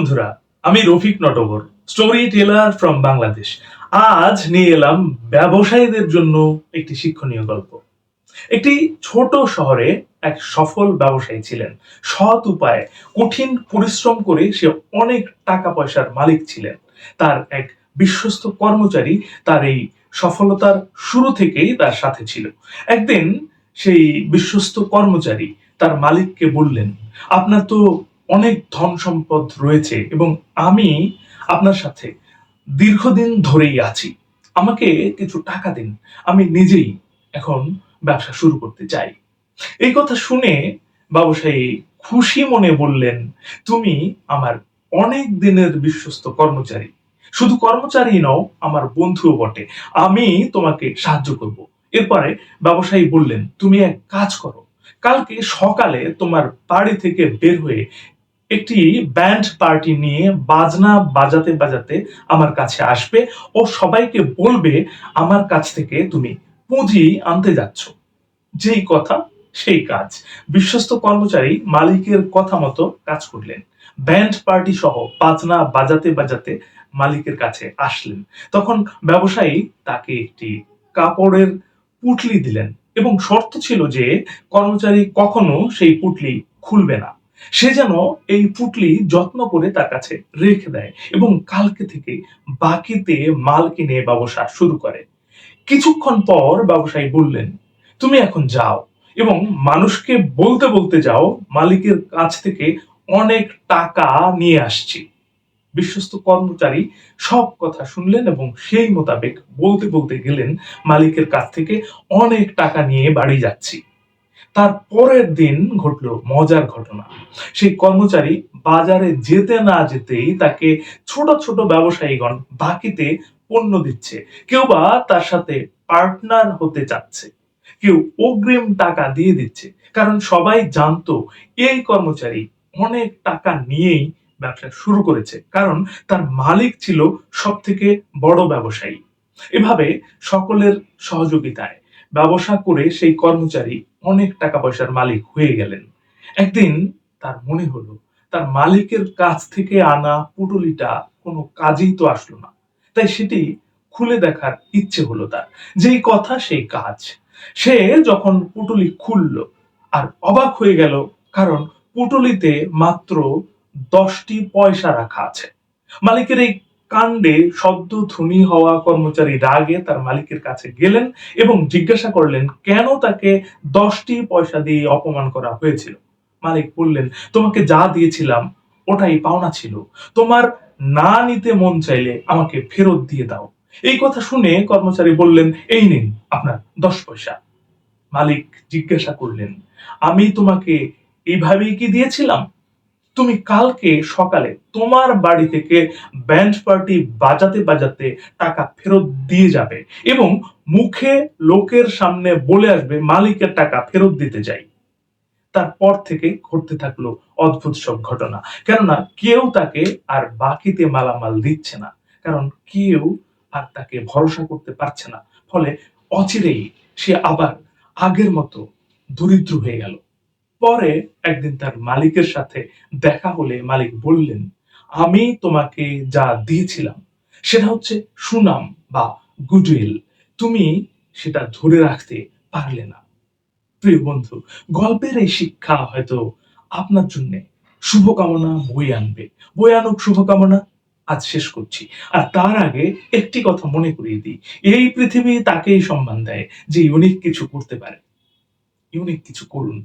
বন্ধুরা, আমি Rafiq Natabar story teller from Bangladesh আজ নিয়ে এলাম ব্যবসায়ীদের জন্য একটি শিক্ষণীয় গল্প। একটি ছোট শহরে এক সফল ব্যবসায়ী ছিলেন। সৎ উপায়ে কঠিন পরিশ্রম করে সে অনেক টাকা পয়সার মালিক ছিলেন। তার এক বিশ্বস্ত কর্মচারী তার এই সফলতার শুরু থেকেই তার সাথে ছিল। একদিন সেই বিশ্বস্ত কর্মচারী তার মালিককে বললেন, আপনার তো অনেক ধন সম্পদ রয়েছে এবং আমি আপনার সাথে দীর্ঘদিন ধরেই আছি। আমাকে কিছু টাকা দিন। আমি নিজেই এখন ব্যবসা শুরু করতে চাই। এই কথা শুনে ব্যবসায়ী খুশি মনে বললেন, তুমি আমার অনেক দিনের বিশ্বস্ত কর্মচারী। শুধু কর্মচারী নও, আমার বন্ধুও বটে। আমি তোমাকে সাহায্য করব। এরপরে ব্যবসায়ী বললেন, তুমি এক কাজ করো। কালকে সকালে তোমার বাড়ি থেকে বের হয়ে একটি ব্যান্ড পার্টি নিয়ে বাজনা বাজাতে বাজাতে আমার কাছে আসবে ও সবাইকে বলবে, আমার কাছ থেকে তুমি পুঁজি আনতে যাচ্ছ। যেই কথা, সেই কাজ। বিশ্বস্ত কর্মচারী মালিকের কথা মতো কাজ করলেন। ব্যান্ড পার্টি সহ বাজনা বাজাতে বাজাতে মালিকের কাছে আসলেন। তখন ব্যবসায়ী তাকে একটি কাপড়ের পুটলি দিলেন এবং শর্ত ছিল যে, কর্মচারী কখনো সেই পুটলি খুলবে না। সে যেন এই পুটলি যত্ন করে তার কাছে রেখে দেয় এবং কালকে থেকে বাকিতে মাল কিনে ব্যবসা শুরু করে। কিছুক্ষণ পর ব্যবসায়ী বললেন, তুমি এখন যাও এবং মানুষকে বলতে বলতে যাও, মালিকের কাছ থেকে অনেক টাকা নিয়ে আসছি। বিশ্বস্ত কর্মচারী সব কথা শুনলেন এবং সেই মোতাবেক বলতে বলতে গেলেন, মালিকের কাছ থেকে অনেক টাকা নিয়ে বাড়ি যাচ্ছি। তার পরের দিন ঘটলো মজার ঘটনা। সেই কর্মচারী বাজারে যেতে না যেতেই তাকে ছোট ছোট ব্যবসায়ীগণ বাকিতে পণ্য দিচ্ছে। কেউ বা তার সাথে পার্টনার হতে চাচ্ছে। কেউ অগ্রিম টাকা দিয়ে দিচ্ছে। কারণ সবাই জানতো এই কর্মচারী অনেক টাকা নিয়েই ব্যবসা শুরু করেছে। কারণ তার মালিক ছিল সব থেকে বড় ব্যবসায়ী। এভাবে সকলের সহযোগিতায় ব্যবসা করে সেই কর্মচারী অনেক টাকা পয়সার মালিক হয়ে গেলেন। একদিন তার মনে হলো, তার মালিকের কাছ থেকে আনা পুটুলিটা কোনো কাজেই তো আসলো না। তাই সেটি খুলে দেখার ইচ্ছে হলো তার। যেই কথা সেই কাজ। সে যখন পুটুলি খুলল, আর অবাক হয়ে গেল, কারণ পুটুলিতে মাত্র দশটি পয়সা রাখা আছে। মালিকের এই কাণ্ডে সদ্য ধনী হওয়া কর্মচারী রাগে তার মালিকের কাছে গেলেন এবং জিজ্ঞাসা করলেন, কেন তাকে দশটি পয়সা দিয়ে অপমান করা হয়েছিল? মালিক বললেন, তোমাকে যা দিয়েছিলাম, ওটাই পাওনা ছিল। তোমার না নিতে মন চাইলে আমাকে ফেরত দিয়ে দাও। এই কথা শুনে কর্মচারী বললেন, এই নিন আপনার দশ পয়সা। মালিক জিজ্ঞাসা করলেন, আমি তোমাকে এইভাবেই কি দিয়েছিলাম? তুমি কালকে সকালে তোমার বাড়ি থেকে ব্যান্ড পার্টি বাজাতে বাজাতে টাকা ফেরত দিয়ে যাবে এবং মুখে লোকের সামনে বলে আসবে, মালিকের টাকা ফেরত দিতে যাই তারপর থেকে ঘটতে থাকল অদ্ভুত সব ঘটনা। কেননা কেউ তাকে আর বাকিতে মালামাল দিচ্ছে না, কারণ কেউ আর তাকে ভরসা করতে পারছে না। ফলে অচিরেই সে আবার আগের মতো দরিদ্র হয়ে গেল। পরে একদিন তার মালিকের সাথে দেখা হলে মালিক বললেন, আমি তোমাকে যা দিয়েছিলাম, সেটা হচ্ছে সুনাম বা গুডউইল। তুমি সেটা ধরে রাখতে পারলে না। প্রিয় বন্ধু, গল্পের এই শিক্ষা হয়তো আপনার জন্য শুভকামনা বই আনবে। বই আনুক শুভকামনা, আজ শেষ করছি। আর তার আগে একটি কথা মনে করিয়ে দিই। এই পৃথিবী তাকেই সম্মান দেয় যে ইউনিক কিছু করতে পারে। ইউনিক কিছু করুন।